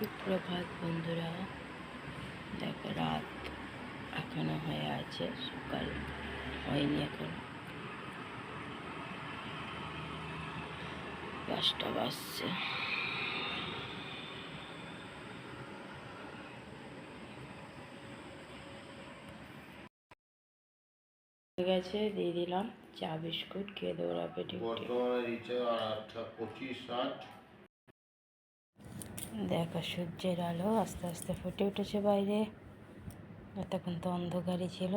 সুপ্রভাত বন্ধুরা। দেখো, রাত এখনও হয়ে আছে, সকাল হয়নি এখন। পাঁচটা বাজছে। গেছে, দিয়ে দিলাম চা, বিস্কুট, খেয়ে বর্তমানে রিচার্জ আটটা পঁচিশ ষাট। দেখো সূর্যের আলো আস্তে আস্তে ফুটে উঠেছে বাইরে। এতক্ষণ তো অন্ধকারই ছিল।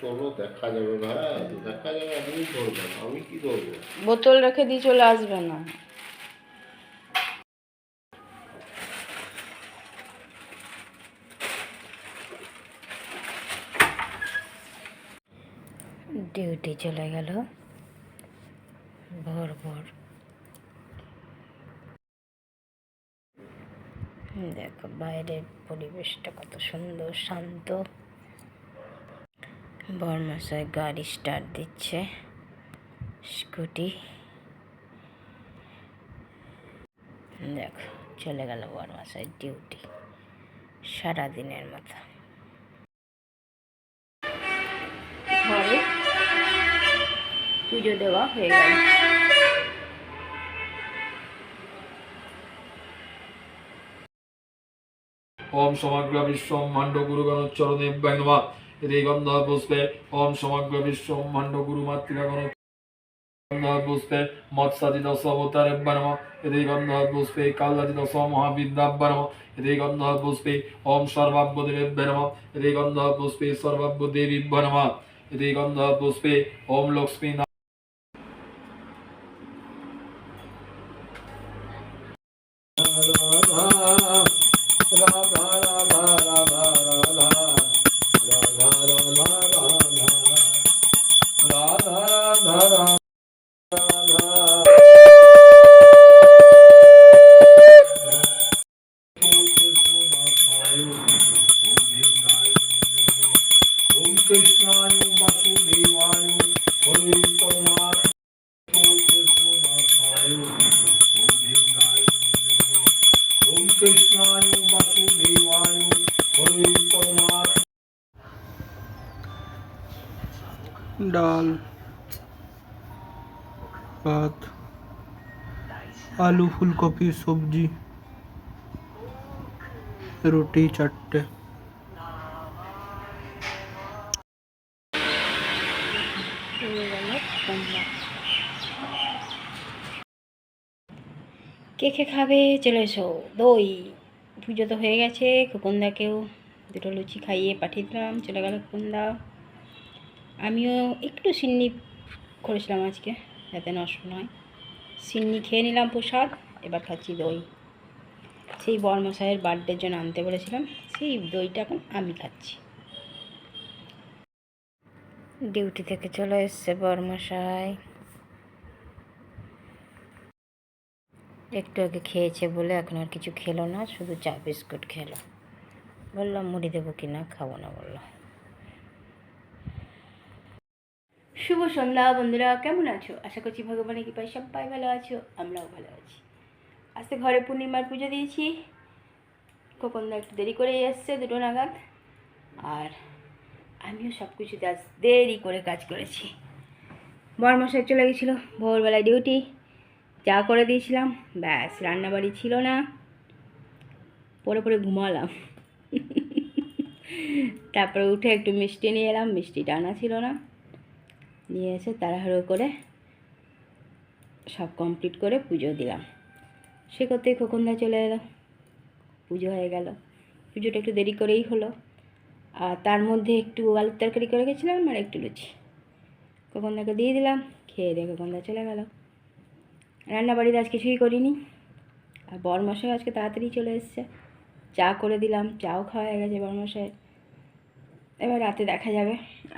চলো দেখা যাবে না দেখা যাবে আমি কি ধরবো? বোতল রেখে দিয়ে চলে আসবে না। ডিউটি চলে গেল। ভোর ভোর। দেখো, বাইরের পরিবেশটা কত সুন্দর, শান্ত। বর্মশাই গাড়ি স্টার্ট দিচ্ছে, স্কুটি। দেখো, চলে গেল বর্মশাই ডিউটি, সারাদিনের মতো। পুজো দেওয়া হয়ে গেল। ওম সমগ্র বিশ্বব্রহ্মাণ্ড গুরুগণোচ্চরণে নমঃ। এতে গন্ধ পুষ্পে ওম সমগ্র বিশ্বব্রহ্মাণ্ড গুরু মাতৃগণ পুষ্পে সর্বাব্য এতে গন্ধ পুষ্পে ওম লক্ষ্মী दाल भात आलू फूलकोपी सब्ज़ी रोटी चट्टी কে কে খাবে চলে এসো। দই, পুজো তো হয়ে গেছে, খোকনদাকেও দুটো লুচি খাইয়ে পাঠিয়ে দিলাম, চলে গেল খোকনদা। আমিও একটু সিন্নি করেছিলাম আজকে, যাতে নষ্ট নয়। সিন্নি খেয়ে নিলাম প্রসাদ, এবার খাচ্ছি দই। সেই বর্মশাইয়ের বার্থডের জন্য আনতে বলেছিলাম, সেই দইটা এখন আমি খাচ্ছি। ডিউটি থেকে চলে এসছে বর্মশাই। একটু আগে খেয়েছে বলে এখন আর কিছু খেলো না, শুধু চা বিস্কুট খেলো। বললাম, মুড়ি দেবো কি না? খাব না বলল। শুভ সন্ধ্যা বন্ধুরা, কেমন আছো? আশা করছি ভগবানের কৃপায় সবাই ভালো আছো, আমরাও ভালো আছি। আজকে ঘরে পূর্ণিমার পুজো দিয়েছি। খোকনদা একটু দেরি করে এসছে, দুটো নাগাদ। আর আমিও সব কিছুতে আজ দেরি করে কাজ করেছি। বরমশাই চলে গেছিল, ভোরবেলায় ডিউটি। চা করে দিয়েছিলাম, ব্যাস, রান্নাবাড়ি ছিল না। পরে পরে ঘুমালাম। তারপরে উঠে একটু মিষ্টি নিয়ে এলাম, মিষ্টি টানা ছিল না। নিয়ে এসে তাড়াহুড়ো করে সব কমপ্লিট করে পুজো দিলাম। সে করতেই খোকনদা চলে এলো। পুজো হয়ে গেল। পুজোটা একটু দেরি করেই হলো। আর তার মধ্যে একটু আলুর তরকারি করে গেছিলাম আর একটু লুচি। খোকনদাকে দিয়ে দিলাম, খেয়ে দিয়ে খোকনদা চলে গেল। রান্না বাড়িতে আজ কিছুই করিনি। আর বরমশাই আজকে তাড়াতাড়ি চলে এসছে। চা করে দিলাম, চাও খাওয়া হয়ে গেছে বরমশাই। এবার রাতে দেখা যাবে।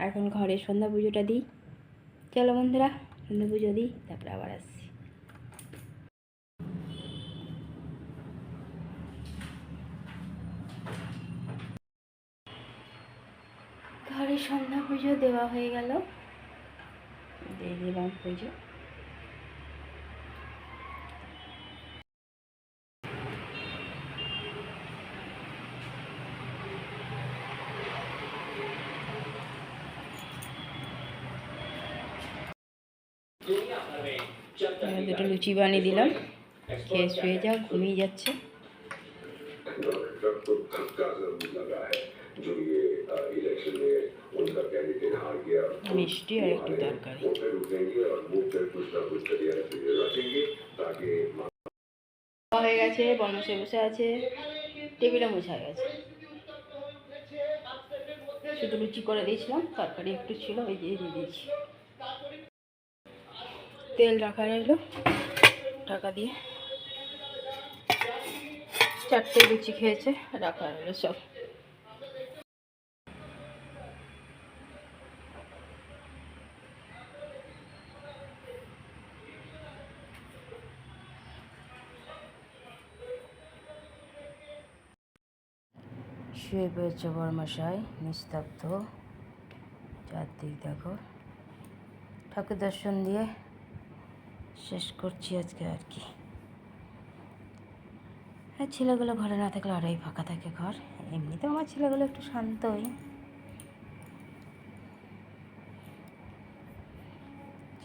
এখন ঘরে সন্ধ্যা পুজোটা দিই। চলো বন্ধুরা, সন্ধ্যা পুজো দিই, তারপরে আবার আসছি। ঘরে সন্ধ্যা পুজো দেওয়া হয়ে গেল। দিয়ে দিলাম পুজো এবার দুটো লুচি বানিয়ে দিলাম। খেয়ে শুয়ে যাও ঘুমিয়ে যাচ্ছে। মিষ্টি আর একটু তরকারি। হয়ে গেছে বনসে বসে আছে টেবিলে মোছা গেছে। শুধু লুচি করে দিয়েছিলাম তরকারি একটু ছিল ওই দিয়ে দিয়ে দিয়েছি। তেল রাখা রইল টাকা দিয়ে। চারটে লুচি খেয়েছে, রাখা রইল সব। শুয়ে পড়েছে বর্মশাই, নিস্তব্ধ। চারদিক দেখো, ঠাকুর দর্শন দিয়ে শেষ করছি আজকে আর কি। আর ছেলেগুলো ঘরে না থাকলে আরোই ফাঁকা থাকে ঘর। এমনিতেও আমার ছেলেগুলো একটু শান্তই।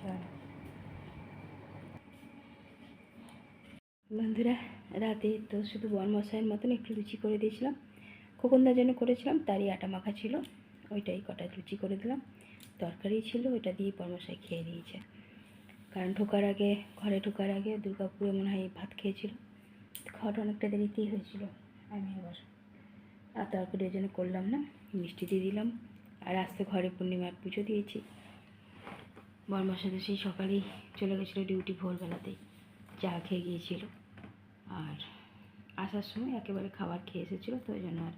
চলো। বন্ধুরা, রাতে তো শুধু বনমশাইয়ের মতন একটু লুচি করে দিয়েছিলাম। খোকনদার জন্য করেছিলাম, তারই আটা মাখা ছিল। ওইটাই কটা লুচি করে দিলাম। তরকারি ছিল, ওইটা দিয়ে পরমশাই খেয়ে দিয়েছে কারণ ঢোকার আগে, ঘরে ঢোকার আগে দুর্গাপুরে মনে হয় ভাত খেয়েছিল। খাওয়াটা অনেকটা দেরিতেই হয়েছিল, আমি আবার আর তারপরে ওই জন্য করলাম না, মিষ্টি দিয়ে দিলাম। আর আজকে ঘরে পূর্ণিমার পুজো দিয়েছি। বর্মার সাথে সেই সকালেই চলে গেছিল ডিউটি ভোরবেলাতেই, চা খেয়ে গিয়েছিল। আর আসার সময় একেবারে খাবার খেয়ে এসেছিল, তো ওই জন্য আর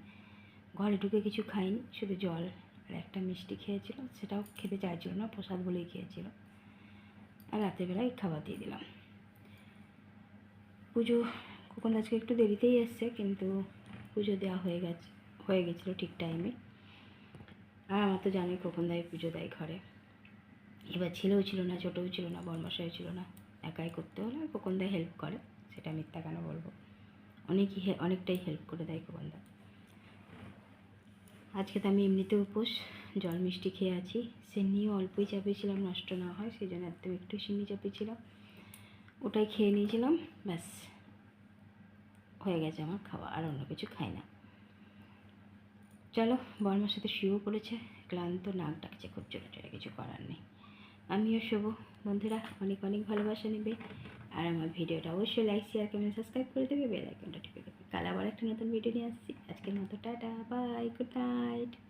ঘরে ঢুকে কিছু খাইনি, শুধু জল আর একটা মিষ্টি খেয়েছিল। সেটাও খেতে চাইছিল না, প্রসাদ বলেই খেয়েছিল। আর রাতের বেলায় খাবার দিয়ে দিলাম। পুজো কখন আজকে একটু দেরিতেই এসছে, কিন্তু পুজো দেওয়া হয়ে গেছে, হয়ে গেছিল ঠিক টাইমে আর আমার তো জানোই কখন দেয় পুজো দেয় ঘরে। এবার ছেলেও ছিল না, ছোটোও ছিল না বর্মশাইও ছিল না। একাই করতে হলে কখন দেয় হেল্প করে, সেটা মিথ্যা কেন বলব? অনেকই অনেকটাই হেল্প করে দেয় কখনদা আজকে তো আমি এমনিতে উপোস জল মিষ্টি খেয়ে আছি। সিন্নিও অল্পই চাপিয়েছিলাম, নষ্ট না হয় সেই জন্য একদম একটু সিন্নি চাপিয়েছিলাম। ওটাই খেয়ে নিয়েছিলাম, ব্যাস। হয়ে গেছে আমার খাওয়া, আর অন্য কিছু খাই না। চলো, বর্মার সাথে শুয়েও পড়েছে, ক্লান্ত নাক ডাকছে, খুব চলে চলে কিছু করার নেই। আমিও শোবো। বন্ধুরা, অনেক অনেক ভালোবাসা নেবে। আর আমার ভিডিওটা অবশ্যই লাইক শেয়ার কমেন্ট সাবস্ক্রাইব করে দেবে বেল আইকনটা টিপে দেবে। কাল আবার একটা নতুন ভিডিও নিয়ে আসছি। আজকের মতো, টাটা বাই গুড নাইট